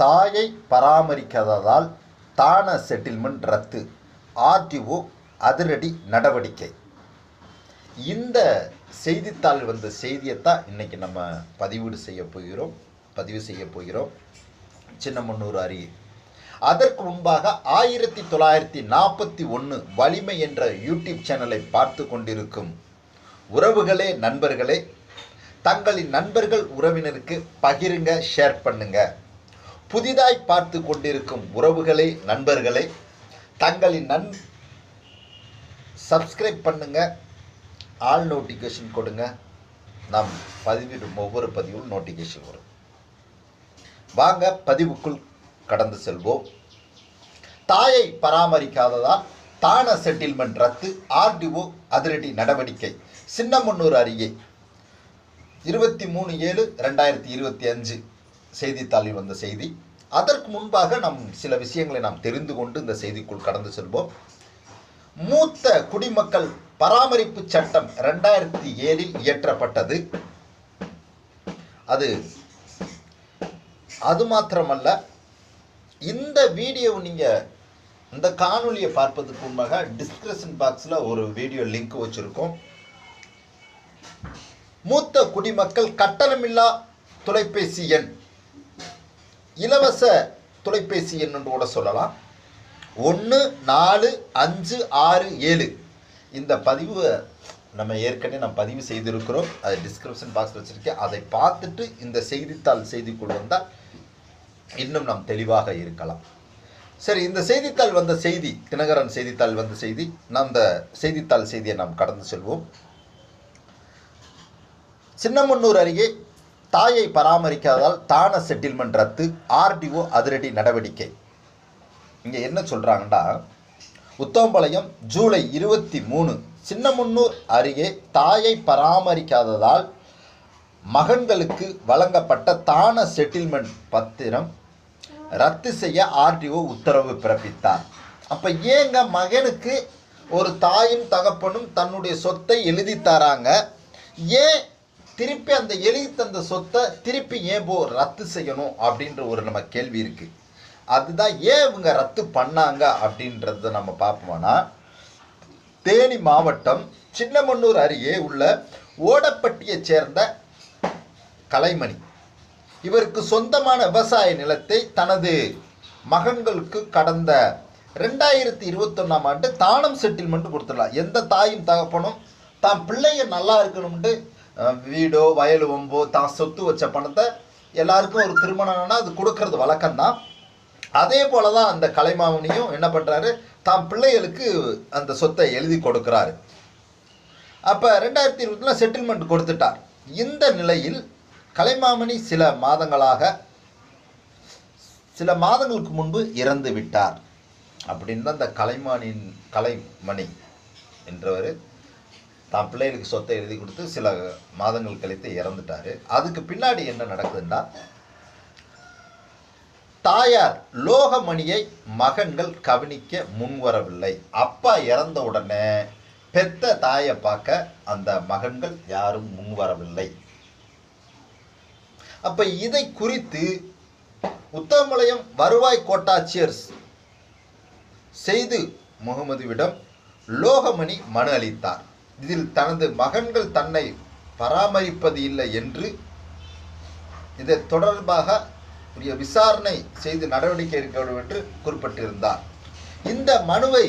தாயை பராமரிக்காததால் தான செட்டில்மெண்ட் ரத்து. ஆர்டிஓ அதிரடி நடவடிக்கை. இந்த செய்தித்தாள் வந்த செய்தியைத்தான் இன்றைக்கி நம்ம பதிவீடு செய்ய போகிறோம். பதிவு செய்ய போகிறோம். சின்னமன்னூர் அருகே. அதற்கு முன்பாக ஆயிரத்தி தொள்ளாயிரத்தி நாற்பத்தி ஒன்று வலிமை என்ற யூடியூப் சேனலை பார்த்து கொண்டிருக்கும் உறவுகளே நண்பர்களே தங்களின் நண்பர்கள் உறவினருக்கு பகிருங்க ஷேர் பண்ணுங்கள் புதிதாய் பார்த்து கொண்டிருக்கும் உறவுகளை நண்பர்களை தங்களின் நன் சப்ஸ்கிரைப் பண்ணுங்க. ஆல் நோட்டிஃபிகேஷன் கொடுங்க. நாம் பதிவிடும் ஒவ்வொரு பதிவும் நோட்டிஃபிகேஷன் வரும். வாங்க பதிவுக்குள் கடந்து செல்வோம். தாயை பராமரிக்காததால் தான செட்டில்மெண்ட் ரத்து ஆர்டிஓ அதிரடி நடவடிக்கை சின்னமன்னூர் அருகே. இருபத்தி மூணு ஏழு ரெண்டாயிரத்தி இருபத்தி அஞ்சு. செய்தித்தாளில் வந்த செய்தி. அதற்கு முன்பாக நாம் சில விஷயங்களை நாம் தெரிந்து கொண்டு இந்த செய்திக்குள் கடந்து செல்வோம். மூத்த குடிமக்கள் பராமரிப்பு சட்டம் ரெண்டாயிரத்தி ஏழில் இயற்றப்பட்டது. அது அது மாத்திரமல்ல இந்த வீடியோ நீங்கள் இந்த காணொலியை பார்ப்பதற்கு முன்பாக டிஸ்கிரிப்ஷன் பாக்ஸில் ஒரு வீடியோ லிங்க் வச்சுருக்கோம். மூத்த குடிமக்கள் கட்டணமில்லா தொலைபேசி எண் இலவச தொலைபேசி எண் கூட சொல்லலாம். ஒன்று நாலு அஞ்சு ஆறு ஏழு. இந்த பதிவை நம்ம ஏற்கனவே நம்ம பதிவு செய்திருக்கிறோம். அது டிஸ்கிரிப்ஷன் பாக்ஸ் வச்சுருக்கேன். அதை பார்த்துட்டு இந்த செய்தித்தாள் செய்திக்குள் வந்தால் இன்னும் நாம் தெளிவாக இருக்கலாம். சரி இந்த செய்தித்தாள் வந்த செய்தி தினகரன் செய்தித்தாள் வந்த செய்தி நாம் இந்த செய்தித்தாள் செய்தியை நாம் கடந்து செல்வோம். சின்னமன்னூர் அருகே தாயை பராமரிக்காததால் தான செட்டில்மெண்ட் ரத்து ஆர்டிஓ அதிரடி நடவடிக்கை. இங்கே என்ன சொல்கிறாங்கன்னா உத்தம்பாளையம் ஜூலை இருபத்தி மூணு சின்னமுன்னூர் அருகே தாயை பராமரிக்காததால் மகன்களுக்கு வழங்கப்பட்ட தான செட்டில்மெண்ட் பத்திரம் ரத்து செய்ய ஆர்டிஓ உத்தரவு பிறப்பித்தார். அப்போ ஏங்க மகனுக்கு ஒரு தாயும் தகப்பனும் தன்னுடைய சொத்தை எழுதி தராங்க? ஏன் திருப்பி அந்த எழுதி தந்த சொத்தை திருப்பி ஏன் போ ரத்து செய்யணும் அப்படின்ற ஒரு நம்ம கேள்வி இருக்குது அதுதான் ஏன் இவங்க ரத்து பண்ணாங்க அப்படின்றத நம்ம பார்ப்போம்னா தேனி மாவட்டம் சின்னமன்னூர் அருகே உள்ள ஓடப்பட்டியைச் சேர்ந்த கலைமணி. இவருக்கு சொந்தமான விவசாய நிலத்தை தனது மகன்களுக்கு கடந்த ரெண்டாயிரத்தி இருபத்தொன்னாம் ஆண்டு தானம் செட்டில்மெண்ட் கொடுத்துடலாம். எந்த தாயும் தகப்பனும் தான் பிள்ளைங்க நல்லா இருக்கணும்ட்டு வீடோ வயல் வம்போ தான் சொத்து வச்ச பணத்தை எல்லாருக்கும் ஒரு திருமணம்னா அது கொடுக்கறது வழக்கம்தான். அதே போல தான் அந்த கலைமாமனியும் என்ன பண்ணுறாரு தான் பிள்ளைகளுக்கு அந்த சொத்தை எழுதி கொடுக்குறாரு. அப்போ ரெண்டாயிரத்தி இருபத்தில் செட்டில்மெண்ட் கொடுத்துட்டார். இந்த நிலையில் கலைமாமணி சில மாதங்களாக சில மாதங்களுக்கு முன்பு இறந்து விட்டார் அப்படின்னு தான் இந்த கலைமானின் கலைமணி என்றவர் தான் பிள்ளைகளுக்கு சொத்தை எழுதி கொடுத்து சில மாதங்கள் கழித்து இறந்துட்டாரு. அதுக்கு பின்னாடி என்ன நடக்குதுன்னா தாயார் லோகமணியை மகன்கள் கவனிக்க முன்வரவில்லை. அப்பா இறந்த உடனே பெத்த தாயை பார்க்க அந்த மகன்கள் யாரும் முன்வரவில்லை. அப்ப இதை குறித்து உத்தமபாளையம் வருவாய் கோட்டாட்சியர் செய்து முகமதுவிடம் லோகமணி மனு அளித்தார். இதில் தனது மகன்கள் தன்னை பராமரிப்பது இல்லை என்று இதை தொடர்பாக உரிய விசாரணை செய்து நடவடிக்கை எடுக்க வேண்டும் என்று குறிப்பிட்டிருந்தார். இந்த மனுவை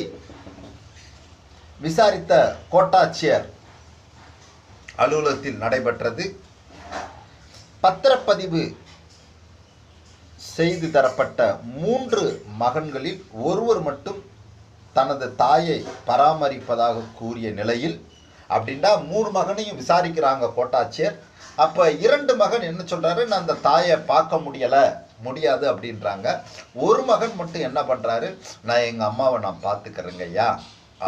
விசாரித்த கோட்டாட்சியர் அலுவலகத்தில் நடைபெற்றது. பத்திரப்பதிவு செய்து தரப்பட்ட மூன்று மகன்களில் ஒருவர் மட்டும் தனது தாயை பராமரிப்பதாக கூறிய நிலையில் அப்படின்னா மூணு மகனையும் விசாரிக்கிறாங்க கோட்டாட்சியர். அப்போ இரண்டு மகன் என்ன சொல்கிறாரு நான் அந்த தாயை பார்க்க முடியலை முடியாது அப்படின்றாங்க. ஒரு மகன் மட்டும் என்ன பண்ணுறாரு நான் எங்கள் அம்மாவை நான் பார்த்துக்கிறேங்க ஐயா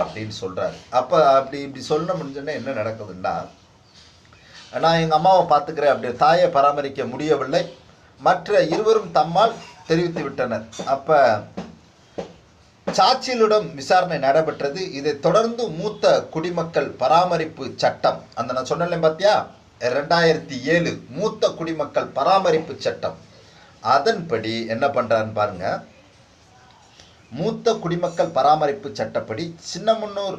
அப்படின்னு சொல்கிறாரு அப்போ அப்படி இப்படி சொல்ல முடிஞ்சோன்னே என்ன நடக்குதுன்னா நான் எங்கள் அம்மாவை பார்த்துக்கிறேன் அப்படி தாயை பராமரிக்க முடியவில்லை. மற்ற இருவரும் தம்மால் தெரிவித்து விட்டனர். அப்போ சாட்சியலிடம் விசாரணை நடைபெற்றது. இதை தொடர்ந்து மூத்த குடிமக்கள் பராமரிப்பு சட்டம் அந்த நான் சொன்னேன் பார்த்தியா ரெண்டாயிரத்தி ஏழு மூத்த குடிமக்கள் பராமரிப்பு சட்டம். அதன்படி என்ன பண்ணுறான்னு பாருங்க. மூத்த குடிமக்கள் பராமரிப்பு சட்டப்படி சின்னமன்னூர்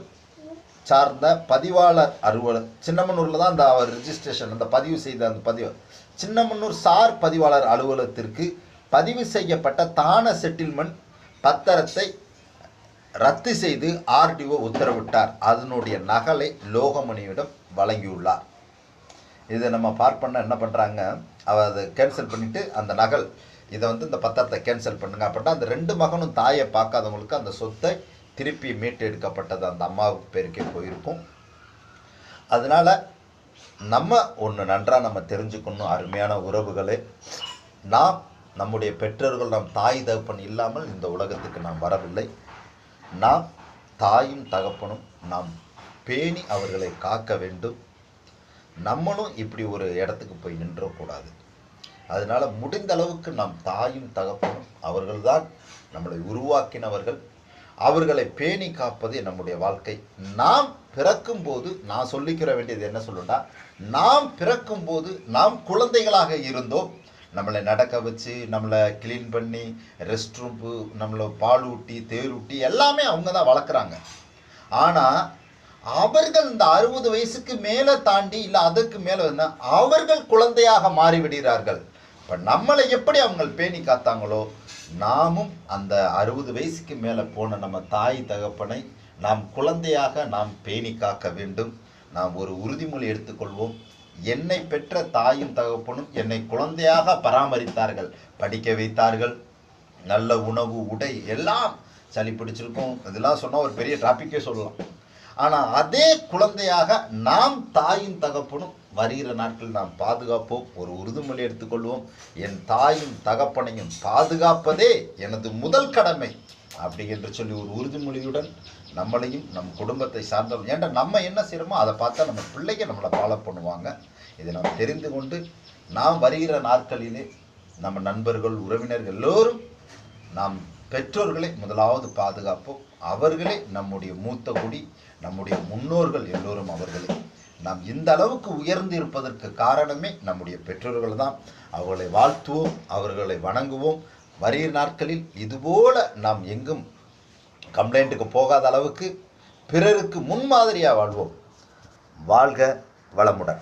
சார்ந்த பதிவாளர் அலுவலர் சின்னமன்னூரில் தான் அந்த அவர் ரிஜிஸ்ட்ரேஷன் அந்த பதிவு செய்த அந்த பதிவு. சின்னமன்னூர் சார் பதிவாளர் அலுவலகத்திற்கு பதிவு செய்யப்பட்ட தான செட்டில்மெண்ட் பத்திரத்தை ரத்து செய்து ஆர்டிஓ உத்தரவிட்டார். அதனுடைய நகலை லோகமணியிடம் வழங்கியுள்ளார். இதை நம்ம பார்ப்பன என்ன பண்ணுறாங்க அவள் அதை கேன்சல் பண்ணிவிட்டு அந்த நகல் இதை வந்து இந்த பத்திரத்தை கேன்சல் பண்ணுங்க அப்படின்னா அந்த ரெண்டு மகனும் தாயை பார்க்காதவங்களுக்கு அந்த சொத்தை திருப்பி மீட்டு எடுக்கப்பட்டது அந்த அம்மாவுக்கு பேருக்கே போயிருக்கும். அதனால நம்ம ஒன்று நன்றாக நம்ம தெரிஞ்சுக்கணும் அருமையான உறவுகளே. நாம் நம்முடைய பெற்றோர்கள் நம் தாய் தகப்பன் இல்லாமல் இந்த உலகத்துக்கு நாம் வரவில்லை. நாம் தாயும் தகப்பனும் நாம் பேணி அவர்களை காக்க வேண்டும். நம்மளும் இப்படி ஒரு இடத்துக்கு போய் நின்றக்கூடாது. அதனால முடிந்த அளவுக்கு நாம் தாயும் தகப்பனும் அவர்கள்தான் நம்மளை உருவாக்கினவர்கள். அவர்களை பேணி காப்பது நம்முடைய வாழ்க்கை. நாம் பிறக்கும்போது நான் சொல்லிக்கிற வேண்டியது என்ன சொல்லுன்னா நாம் பிறக்கும்போது நாம் குழந்தைகளாக இருந்தோம். நம்மளை நடக்க வச்சு நம்மளை க்ளீன் பண்ணி ரெஸ்ட் ரூம்பு நம்மளை பால் ஊட்டி தேர் ஊட்டி எல்லாமே அவங்க தான் வளர்க்குறாங்க. ஆனால் அவர்கள் இந்த அறுபது வயசுக்கு மேலே தாண்டி இல்லை அதற்கு மேலே அவர்கள் குழந்தையாக மாறிவிடுகிறார்கள் இப்போ நம்மளை எப்படி அவங்க பேணி காத்தாங்களோ நாமும் அந்த அறுபது வயசுக்கு மேலே போன நம்ம தாய் தகப்பனை நாம் குழந்தையாக நாம் பேணி காக்க வேண்டும். நாம் ஒரு உறுதிமொழி எடுத்துக்கொள்வோம். என்னை பெற்ற தாயும் தகப்பனும் என்னை குழந்தையாக பராமரித்தார்கள். படிக்க வைத்தார்கள். நல்ல உணவு உடை எல்லாம் சளி பிடிச்சிருக்கும். இதெல்லாம் சொன்னால் ஒரு பெரிய டாப்பிக்கே சொல்லலாம். ஆனால் அதே குழந்தையாக நாம் தாயும் தகப்பனும் வருகிற நாட்கள் நாம் பாதுகாப்போம். ஒரு உறுதிமொழி எடுத்துக்கொள்வோம். என் தாயும் தகப்பனையும் பாதுகாப்பதே எனது முதல் கடமை. அப்படி என்று சொல்லி ஒரு உறுதிமொழியுடன் நம்மளையும் நம் குடும்பத்தை சார்ந்தவங்க ஏன்டா நம்ம என்ன செய்கிறோமோ அதை பார்த்தா நம்ம பிள்ளைங்க நம்மளை ஃபாலோ பண்ணுவாங்க. இதை நாம் தெரிந்து கொண்டு நாம் வருகிற நாட்களிலே நம்ம நண்பர்கள் உறவினர்கள் எல்லோரும் நாம் பெற்றோர்களை முதலாவது பாதுகாப்போம். அவர்களே நம்முடைய மூத்த குடி நம்முடைய முன்னோர்கள் எல்லோரும் அவர்களே. நாம் இந்த அளவுக்கு உயர்ந்து இருப்பதற்கு காரணமே நம்முடைய பெற்றோர்கள் தான் அவர்களை வாழ்த்துவோம் அவர்களை வணங்குவோம் வருகிற நாட்களில் இதுபோல நாம் எங்கும் கம்ப்ளைண்ட்டுக்கு போகாத அளவுக்கு பிறருக்கு முன்மாதிரியாக வாழ்வோம். வாழ்க வளமுடன்.